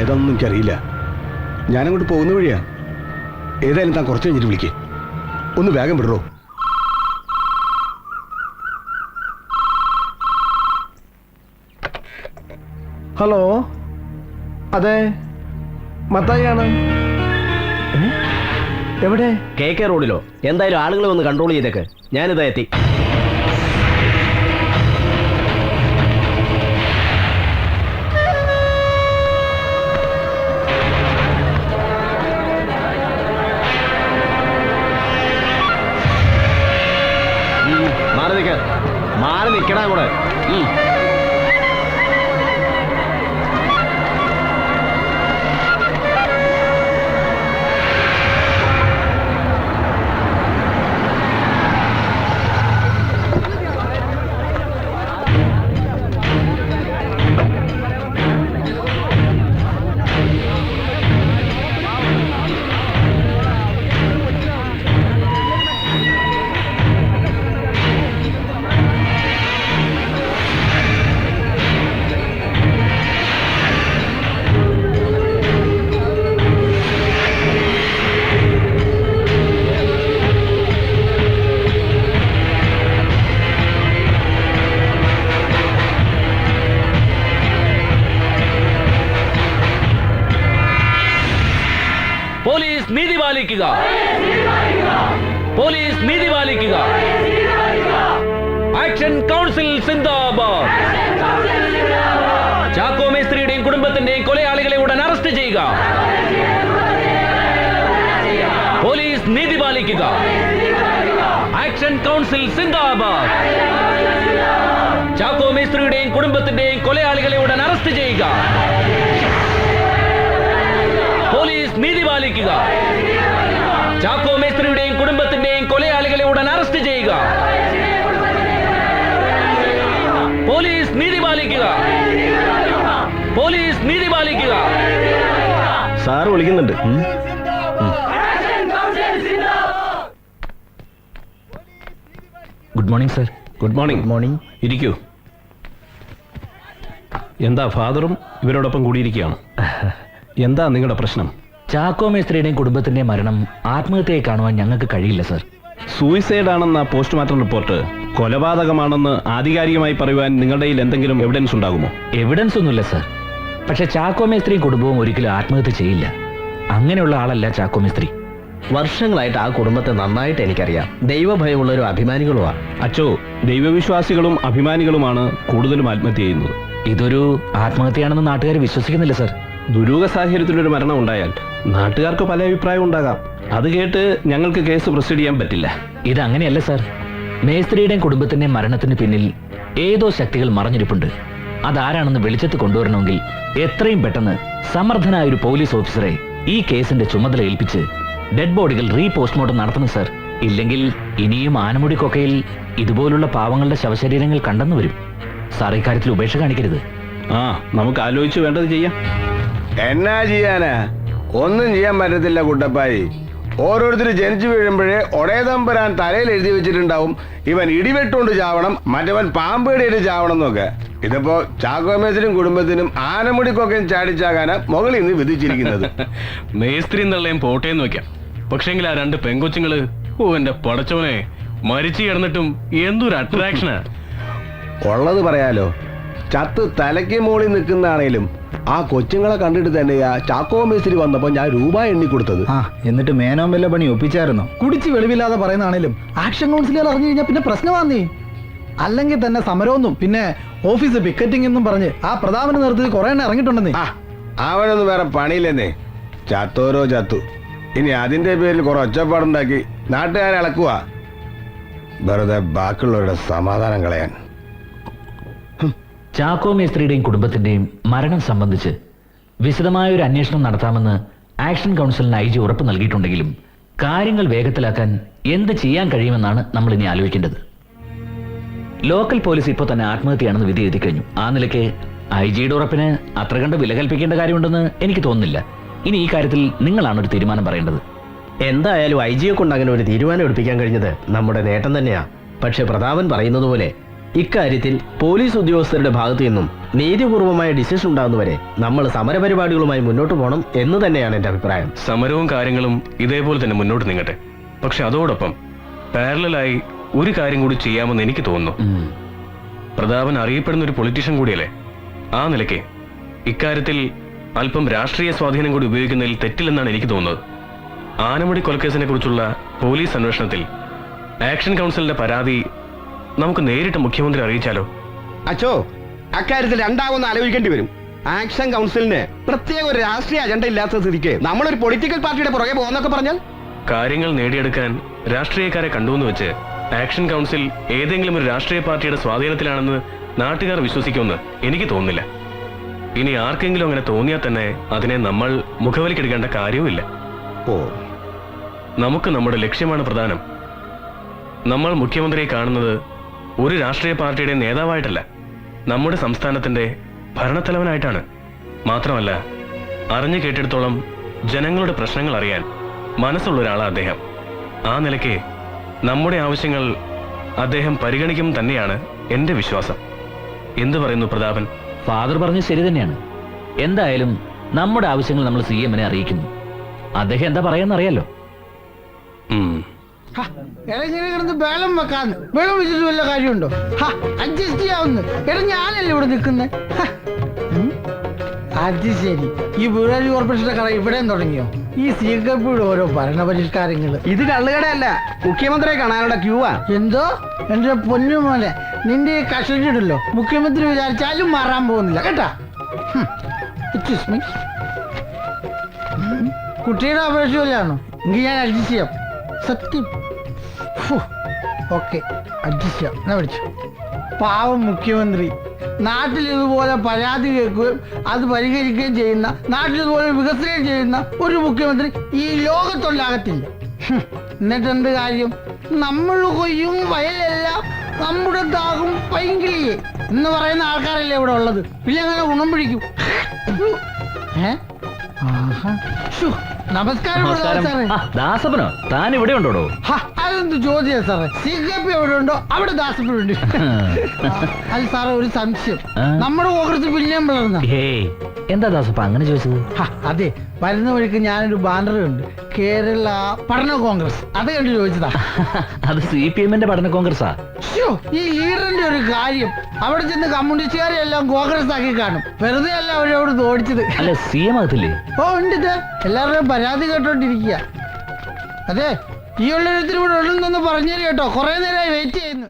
ഏതാണെന്ന് എനിക്കറിയില്ല. ഞാനങ്ങോട്ട് പോകുന്ന വഴിയാ. ഏതായാലും താൻ കുറച്ച് കഴിഞ്ഞിട്ട് വിളിക്കേ. ഒന്ന് വേഗം വിടറോ. ഹലോ? അതെ മത്തായിയാണ്? എവിടെ? കെ കെ റോഡിലോ. എന്തായാലും ആളുകളെ ഒന്ന് കൺട്രോൾ ചെയ്തേക്ക്. ഞാനിതാ എത്തി. പാലിക്കുക. പോലീസ് നീതി പാലിക്കുക. ആക്ഷൻ കൗൺസിൽ സിന്ദാബാദ്. ചാക്കോ മേസ്ത്രിയുടെയും കുടുംബത്തിന്റെയും കൊലയാളികളെ ഉടൻ അറസ്റ്റ് ചെയ്യുക. പോലീസ് നീതി പാലിക്കുക. ആക്ഷൻ കൗൺസിൽ സിന്ദാബാദ്. ചാക്കോ മേസ്ത്രിയുടെയും കുടുംബത്തിന്റെയും കൊലയാളികളെ ഉടൻ അറസ്റ്റ് ചെയ്യുക. പോലീസ് നീതി പാലിക്കുക. ചാക്കോ മേസ്ത്രിയുടെയും കുടുംബത്തിന്റെയും കൊലയാളികളെ ഉടൻ അറസ്റ്റ് ചെയ്യുക. പോലീസ് നീതി പാലിക്കുക. പോലീസ് നീതി പാലിക്കുക. സാർ വിളിക്കുന്നുണ്ട്. Good morning sir. Good morning. Morning. ഇരിക്കൂ. എന്താ ഫാദറും ഇവരോടൊപ്പം കൂടിയിരിക്കുകയാണ്? എന്താ നിങ്ങളുടെ പ്രശ്നം? ചാക്കോ മേസ്ത്രിയുടെയും കുടുംബത്തിന്റെയും മരണം ആത്മഹത്യയായി കാണുവാൻ ഞങ്ങൾക്ക് കഴിയില്ല സർ. സൂയിസൈഡ് ആണെന്ന പോസ്റ്റ്മോർട്ടം റിപ്പോർട്ട് കൊലപാതകമാണെന്ന് ആധികാരികമായി പറയുവാൻ നിങ്ങളുടെ കയ്യിൽ എന്തെങ്കിലും എവിഡൻസ് ഉണ്ടാകുമോ? എവിഡൻസ് ഒന്നുമില്ല സർ. പക്ഷെ ചാക്കോ മേസ്ത്രിയും കുടുംബവും ഒരിക്കലും ആത്മഹത്യ ചെയ്യില്ല. അങ്ങനെയുള്ള ആളല്ല ചാക്കോ മേസ്ത്രി വർഷങ്ങളായിട്ട് ആ കുടുംബത്തെ നന്നായിട്ട് എനിക്കറിയാം. ദൈവഭയമുള്ളൊരു അഭിമാനികളുമാണ്. അച്ചോ ദൈവവിശ്വാസികളും അഭിമാനികളുമാണ് കൂടുതലും ആത്മഹത്യ ചെയ്യുന്നത്. ഇതൊരു ആത്മഹത്യയാണെന്ന് നാട്ടുകാർ വിശ്വസിക്കുന്നില്ല സർ. ദുരൂഹ സാഹചര്യത്തിലൊരു മരണം ഉണ്ടായാൽ നാട്ടുകാർക്ക് പല അഭിപ്രായം ഉണ്ടാകാം. അത് കേട്ട് ഞങ്ങൾക്ക് കേസ് പ്രൊസീഡ് ചെയ്യാൻ പറ്റില്ല. ഇതങ്ങനെയല്ല സർ. മേസ്ത്രിയുടെയും കുടുംബത്തിന്റെയും മരണത്തിന് പിന്നിൽ ഏതോ ശക്തികൾ മറഞ്ഞിരിപ്പുണ്ട്. അതാരാണെന്ന് വെളിച്ചത്ത് കൊണ്ടുവരണമെങ്കിൽ എത്രയും പെട്ടെന്ന് സമർത്ഥനായ ഒരു പോലീസ് ഓഫീസറെ ഈ കേസിന്റെ ചുമതല ഏൽപ്പിച്ച് ഡെഡ് ബോഡികൾ റീ പോസ്റ്റ്മോർട്ടം നടത്തണം സർ. ഇല്ലെങ്കിൽ ഇനിയും ആനമുടി കൊക്കയിൽ ഇതുപോലുള്ള പാവങ്ങളുടെ ശവശരീരങ്ങൾ കണ്ടെന്നു വരും. സാർ ഇക്കാര്യത്തിൽ ഉപേക്ഷ കാണിക്കരുത്. ആ നമുക്ക് ആലോചിച്ച് വേണ്ടത് ചെയ്യാം. എന്നാ ചെയ്യാനാ? ഒന്നും ചെയ്യാൻ പറ്റത്തില്ല കുട്ടപ്പായി. ഓരോരുത്തർ ജനിച്ചു വീഴുമ്പോഴേ ഒടേ തമ്പരാൻ തലയിൽ എഴുതി വെച്ചിട്ടുണ്ടാവും. ഇവൻ ഇടിവെട്ടുകൊണ്ട് ചാവണം മറ്റവൻ പാമ്പേടിയിട്ട് ചാവണം എന്നൊക്കെ. ഇതിപ്പോ ചാക്കോമേസിനും കുടുംബത്തിനും ആനമുടിക്കൊക്കെ ചാടിച്ചാകാനാ മുകളിൽ നിന്ന് വിധിച്ചിരിക്കുന്നത്. മേസ്ത്രി എന്നുള്ളയും പോട്ടേന്ന് വെക്കാം പക്ഷെങ്കിൽ ആ രണ്ട് പെങ്കൊച്ചുങ്ങൾ ഓ എന്റെ പടച്ചോനെ മരിച്ചു കിടന്നിട്ടും എന്തൊരു അട്രാക്ഷനാ ഉള്ളത് പറയാലോ ചത്ത് തലയ്ക്ക് മുകളിൽ നിൽക്കുന്നതാണേലും ആ കൊച്ചുങ്ങളെ കണ്ടിട്ട് തന്നെയാ ചാക്കോ മേസ്ത്രി വന്നപ്പോ ഞാൻ രൂപ എണ്ണി കൊടുത്തത്. ആ എന്നിട്ട് മേനോൻ വല്ല പണി ഒപ്പിച്ചായിരുന്നു? കുടിച്ച് വെളിവില്ലാതെ പറയുന്നതാണേലും ആക്ഷൻ കൗൺസിലർ അറിഞ്ഞു കഴിഞ്ഞാൽ പിന്നെ പ്രശ്നമാന്നേ. അല്ലെങ്കിൽ തന്നെ സമരമൊന്നും പിന്നെ ഓഫീസ് പിക്കറ്റിംഗ് എന്നും പറഞ്ഞ് ആ പ്രതാപന നിർത്തി കുറെ എണ്ണം ഇറങ്ങിയിട്ടുണ്ടെന്നേ. ആ അവനൊന്നും വേറെ പണിയില്ലെന്നേ. ചത്തോരോ ചത്തു. ഇനി അതിന്റെ പേരിൽ കുറെ ഒച്ചപ്പാടുണ്ടാക്കി നാട്ടുകാരെ ഇളക്കുക വെറുതെ ബാക്കിയുള്ളവരുടെ സമാധാനം കളയാൻ. ചാക്കോ മേസ്ത്രിയുടെയും കുടുംബത്തിന്റെയും മരണം സംബന്ധിച്ച് വിശദമായ ഒരു അന്വേഷണം നടത്താമെന്ന് ആക്ഷൻ കൗൺസിലിന് ഐ ജി ഉറപ്പ് നൽകിയിട്ടുണ്ടെങ്കിലും കാര്യങ്ങൾ വേഗത്തിലാക്കാൻ എന്ത് ചെയ്യാൻ കഴിയുമെന്നാണ് നമ്മൾ ഇനി ആലോചിക്കേണ്ടത്. ലോക്കൽ പോലീസ് ഇപ്പോൾ തന്നെ ആത്മഹത്യയാണെന്ന് വിധി എഴുതി കഴിഞ്ഞു. ആ നിലയ്ക്ക് ഐ ജിയുടെ ഉറപ്പിന് അത്ര കണ്ട് വില കൽപ്പിക്കേണ്ട കാര്യമുണ്ടെന്ന് എനിക്ക് തോന്നുന്നില്ല. ഇനി ഈ കാര്യത്തിൽ നിങ്ങളാണ് ഒരു തീരുമാനം പറയേണ്ടത്. എന്തായാലും ഐ ജിയെ കൊണ്ട് അങ്ങനെ ഒരു തീരുമാനം എടുപ്പിക്കാൻ കഴിഞ്ഞത് നമ്മുടെ നേട്ടം തന്നെയാ. പക്ഷെ പ്രതാപൻ പറയുന്നത് പോലെ ഇക്കാര്യത്തിൽ പോലീസ് ഉദ്യോഗസ്ഥരുടെ ഭാഗത്തു നിന്നും നീതിപൂർവമായ ഡിസിഷൻ ഉണ്ടാകുന്നവരെ നമ്മൾ സമരപരിപാടികളുമായി മുന്നോട്ട് പോകണം എന്ന് തന്നെയാണ് എന്റെ അഭിപ്രായം. സമരവും കാര്യങ്ങളും ഇതേപോലെ തന്നെ മുന്നോട്ട് നീങ്ങട്ടെ. പക്ഷെ അതോടൊപ്പം പാരലായി ഒരു കാര്യം കൂടി ചെയ്യാമെന്ന് എനിക്ക് തോന്നുന്നു. പ്രതാപൻ അറിയപ്പെടുന്ന ഒരു പൊളിറ്റീഷ്യൻ കൂടിയല്ലേ? ആ നിലയ്ക്ക് ഇക്കാര്യത്തിൽ അല്പം രാഷ്ട്രീയ സ്വാധീനം കൂടി ഉപയോഗിക്കുന്നതിൽ തെറ്റില്ലെന്നാണ് എനിക്ക് തോന്നുന്നത്. ആനമുടി കൊലക്കേസിനെ കുറിച്ചുള്ള പോലീസ് അന്വേഷണത്തിൽ ആക്ഷൻ കൗൺസിലിന്റെ പരാതി നമുക്ക് നേരിട്ട് മുഖ്യമന്ത്രി അറിയിച്ചാലോ? അച്ചോ അക്കാര്യത്തിൽ രണ്ടാമൊന്ന് ആലോചിക്കേണ്ടി വരും. ആക്ഷൻ കൗൺസിലിന് പ്രത്യേക ഒരു രാഷ്ട്രീയ അജണ്ട ഇല്ലാത്ത സ്ഥിതിക്ക് നമ്മളൊരു പൊളിറ്റിക്കൽ പാർട്ടിയുടെ പുറകെ പോകുന്നൊക്കെ പറഞ്ഞാൽ? കാര്യങ്ങൾ നേടിയെടുക്കാൻ രാഷ്ട്രീയക്കാരെ കണ്ടുവെന്ന് വെച്ച് ആക്ഷൻ കൗൺസിൽ ഏതെങ്കിലും ഒരു രാഷ്ട്രീയ പാർട്ടിയുടെ സ്വാധീനത്തിലാണെന്ന് നാട്ടുകാർ വിശ്വസിക്കുമെന്ന് എനിക്ക് തോന്നുന്നില്ല. ഇനി ആർക്കെങ്കിലും അങ്ങനെ തോന്നിയാൽ തന്നെ അതിനെ നമ്മൾ മുഖവലിക്കെടുക്കേണ്ട കാര്യവുമില്ല. ഓ. നമുക്ക് നമ്മുടെ ലക്ഷ്യമാണ് പ്രധാനം. നമ്മൾ മുഖ്യമന്ത്രിയെ കാണുന്നത് ഒരു രാഷ്ട്രീയ പാർട്ടിയുടെ നേതാവായിട്ടല്ല നമ്മുടെ സംസ്ഥാനത്തിന്റെ ഭരണത്തലവനായിട്ടാണ്. മാത്രമല്ല അറിഞ്ഞു കേട്ടിടത്തോളം ജനങ്ങളുടെ പ്രശ്നങ്ങൾ അറിയാൻ മനസ്സുള്ള ഒരാളാണ് അദ്ദേഹം. ആ നിലയ്ക്ക് നമ്മുടെ ആവശ്യങ്ങൾ അദ്ദേഹം പരിഗണിക്കും തന്നെയാണ് എന്റെ വിശ്വാസം. എന്തു പറയുന്നു പ്രതാപൻ? ഫാദർ പറഞ്ഞു ശരി തന്നെയാണ്. എന്തായാലും നമ്മുടെ ആവശ്യങ്ങൾ നമ്മൾ സി എമ്മിനെ അറിയിക്കുന്നു. അദ്ദേഹം എന്താ പറയാന്നറിയാലോ ഉം. ഇങ്ങനെ കിടന്ന് ബേളം വെക്കാന്ന് ബേളം വെച്ചിട്ട് വല്ല കാര്യമുണ്ടോ? അഡ്ജസ്റ്റ് ചെയ്യാവുന്ന. എടാ ഞാനല്ലേ ഇവിടെ നിൽക്കുന്നത് അത് ശരി. ഈ വീടാജ് കോർപ്പറേഷന്റെ കട ഇവിടെയും തുടങ്ങിയോ? ഈ സീക്കപ്പിയുടെ ഓരോ ഭരണപരിഷ്കാരങ്ങൾ. ഇത് കള്ളുകടയല്ല. മുഖ്യമന്ത്രിയെ കാണാനുള്ള ക്യൂവാ എന്തോ? എന്റെ പൊന്നു മോനെ നിന്റെ ഈ കഷണ്ടിടല്ലോ മുഖ്യമന്ത്രി വിചാരിച്ചാലും മാറാൻ പോകുന്നില്ല. കേട്ടാ. കുട്ടിയുടെ അപേക്ഷ പോലെയാണോ എങ്കിൽ ഞാൻ അഡ്ജസ്റ്റ് ചെയ്യാം. സത്യം. ഓക്കെ അഡ്ജസ്റ്റ് ചെയ്യാം. എന്നാ വിളിച്ചു. പാവം മുഖ്യമന്ത്രി. നാട്ടിൽ ഇതുപോലെ പരാതി കേൾക്കുകയും അത് പരിഹരിക്കുകയും ചെയ്യുന്ന നാട്ടിൽ ഇതുപോലെ വികസനം ചെയ്യുന്ന ഒരു മുഖ്യമന്ത്രി ഈ ലോകത്തുണ്ടാകത്തില്ല. ഹും. എന്നിട്ട് എന്ത് കാര്യം? നമ്മൾ കൊയ്യും വയലെല്ലാം നമ്മുടെ ദാഹം പൈങ്കിളിയെ എന്ന് പറയുന്ന ആൾക്കാരല്ലേ ഇവിടെ ഉള്ളത്. പിന്നെ അങ്ങനെ ഗുണം പിടിക്കും. ഏ? ആഹാ. ശ്ശോ, നമസ്കാരം ദാസപ്പനോ? താൻ ഇവിടെ ഉണ്ടോ അതെന്ത് ചോദ്യം സാറേ? സി കെ പി എവിടെ ഉണ്ടോ? അവിടെ ദാസപ്പനുണ്ട് അത് സാറേ ഒരു സംശയം. നമ്മുടെ കോൺഗ്രസ് പിന്നെയും പിളർന്ന. എന്താ ദാസപ്പ അങ്ങനെ ചോദിച്ചത്? അതെ വരുന്ന വഴിക്ക് ഞാനൊരു ബാനർ ഉണ്ട് കേരള പഠന കോൺഗ്രസ്. അത് കണ്ടു ചോദിച്ചതാ. അത് സി പി എമ്മിന്റെ പഠന കോൺഗ്രസ് ഈ ഈറിന്റെ ഒരു കാര്യം. അവിടെ ചെന്ന് കമ്മ്യൂണിസ്റ്റുകാരെ എല്ലാം കോൺഗ്രസ് ആക്കി കാണും. വെറുതെ അല്ല അവരവിടെ ഓടിച്ചത്. അല്ല സി എം ആകത്തില്ലേ ഓ ഉണ്ട് ഇത്. എല്ലാവരുടെയും പരാതി കേട്ടോണ്ടിരിക്കുക അതെ ഈ ഉള്ളൊരുത്തിന് ഇവിടെ ഉള്ളതെന്ന് പറഞ്ഞു കേട്ടോ. കുറെ നേരമായി വെയിറ്റ് ചെയ്യുന്നു.